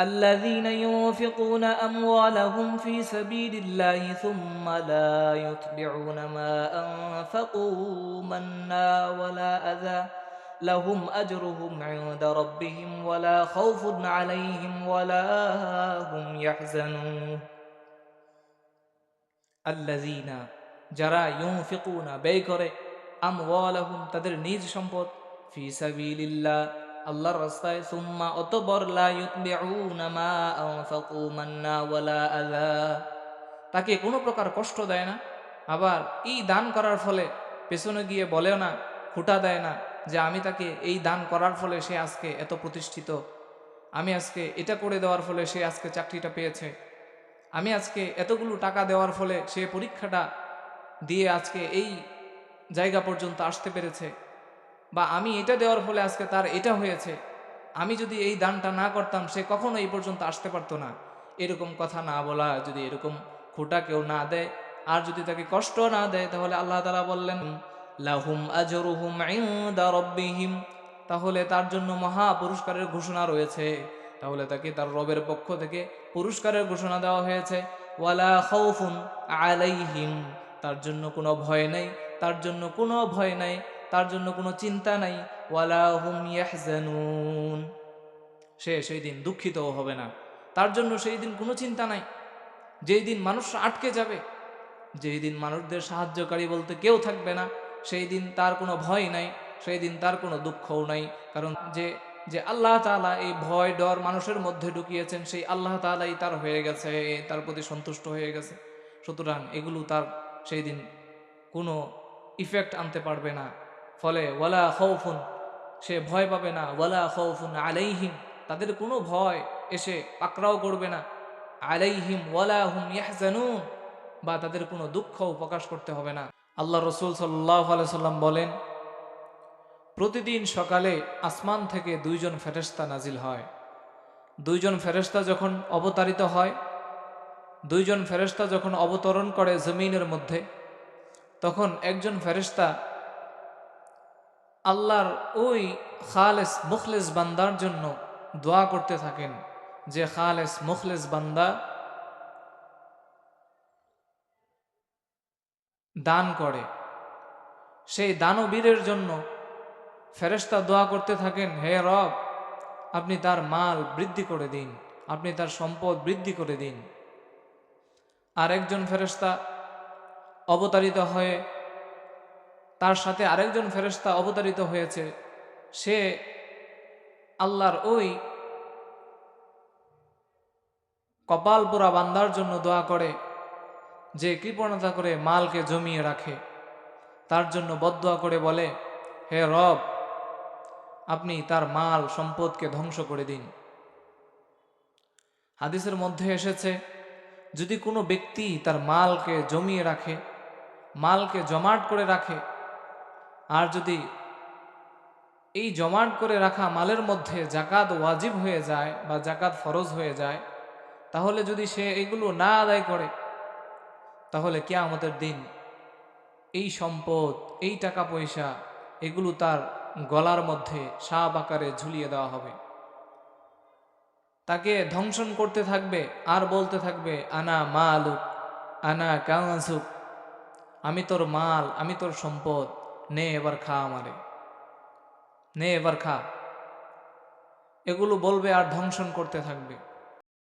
الذين ينفقون أموالهم في سبيل الله ثم لا يتبعون ما أنفقوا منا ولا أذى لهم أجرهم عند ربهم ولا خوف عليهم ولا هم يحزنون الذين যারা ইউনফিকুনা ব্যয় করে আমওয়ালাহুম তাদের নিজ সম্পদ ফি সাবিলিল্লাহ আল্লাহর রাস্তায়, সুম্মা অতবর লা মা আনফাকু মান্না ওয়ালা আযা। তাকে কোনো প্রকার কষ্ট দেয় না। আবার এই দান করার ফলে পেছনে গিয়ে বলেও না ফুটা দেয় না যে আমি তাকে এই দান করার ফলে সে আজকে এত প্রতিষ্ঠিত। আমি আজকে এটা করে দেওয়ার ফলে সে আজকে চাকরিটা পেয়েছে। আমি আজকে এতগুলো টাকা দেওয়ার ফলে সে পরীক্ষাটা দিয়ে আজকে এই জায়গা পর্যন্ত আসতে পেরেছে। বা আমি এটা দেওয়ার ফলে আজকে তার এটা হয়েছে। আমি যদি এই দানটা না করতাম, সে কখনো এই পর্যন্ত আসতে পারতো না। এরকম কথা না বলা, যদি এরকম খোটা কেউ না দেয়, আর যদি তাকে কষ্ট না দেয়, তাহলে আল্লাহ তালা বললেন, লাহুম আজরুহুম রব্বিহিম। তাহলে তার জন্য মহা পুরস্কারের ঘোষণা রয়েছে। তাহলে তাকে তার রবের পক্ষ থেকে পুরস্কারের ঘোষণা দেওয়া হয়েছে। ওয়ালা খাউফুন আলাইহিম। তার জন্য কোনো ভয় নেই, তার জন্য কোনো ভয় নাই। তার জন্য কোনো চিন্তা নাই। ওয়ালা সে সেই দিন দুঃখিতও হবে না। তার জন্য সেই দিন কোনো চিন্তা নাই। যেই দিন মানুষ আটকে যাবে, যেই দিন মানুষদের সাহায্যকারী বলতে কেউ থাকবে না, সেই দিন তার কোনো ভয় নাই, সেই দিন তার কোনো দুঃখও নাই। কারণ যে যে আল্লাহ তালা এই ভয়, ডর মানুষের মধ্যে ঢুকিয়েছেন, সেই আল্লাহ তালাই তার হয়ে গেছে, তার প্রতি সন্তুষ্ট হয়ে গেছে। সুতরাং এগুলো তার সেই দিন কোনো ইফেক্ট আনতে পারবে না। ফলে ওয়ালা খৌফুন সে ভয় পাবে না। ওয়ালা খৌফুন আলাইহিম, তাদের কোনো ভয় এসে পাকড়াও করবে না। আলাইহিম ওয়ালা হুম ইয়াহজানুন, বা তাদের কোনো দুঃখও প্রকাশ করতে হবে না। আল্লাহ রসুল সাল্লাহ সাল্লাম বলেন, প্রতিদিন সকালে আসমান থেকে দুইজন ফেরেস্তা নাজিল হয়। দুইজন ফেরেস্তা যখন অবতারিত হয়, দুইজন ফেরেস্তা যখন অবতরণ করে জমিনের মধ্যে, তখন একজন ফেরেস্তা আল্লাহর ওই খালেস মুখলেস বান্দার জন্য দোয়া করতে থাকেন যে, খালেস মুখলেস বান্দা দান করে। সেই দানবীরের জন্য ফেরেস্তা দোয়া করতে থাকেন, হে রব, আপনি তার মাল বৃদ্ধি করে দিন, আপনি তার সম্পদ বৃদ্ধি করে দিন। আর একজন ফেরেস্তা অবতারিত হয়ে তার সাথে আরেকজন ফেরেস্তা অবতারিত হয়েছে। সে আল্লাহর ওই কপাল পোড়া বান্দার জন্য দোয়া করে, যে কৃপণতা করে মালকে জমিয়ে রাখে। তার জন্য বদোয়া করে বলে, হে রব, আপনি তার মাল সম্পদকে ধ্বংস করে দিন। হাদিসের মধ্যে এসেছে, যদি কোনো ব্যক্তি তার মালকে জমিয়ে রাখে, মালকে জমাট করে রাখে আর যদি এই জমাট করে রাখা মালের মধ্যে জাকাত ওয়াজিব হয়ে যায় বা জাকাত ফরজ হয়ে যায়, তাহলে যদি সে এগুলো না আদায় করে, তাহলে কে আমাদের দিন এই সম্পদ, এই টাকা পয়সা এগুলো তার গলার মধ্যে সাপ আকারে ঝুলিয়ে দেওয়া হবে। তাকে ধ্বংসন করতে থাকবে, আর বলতে থাকবে, আনা মা আলুক আনা কাঙাসুক আমি তোর মাল, আমি তোর সম্পদ নে এবার খা আমারে। নে এবার খা। এগুলো বলবে আর ধ্বংসন করতে থাকবে।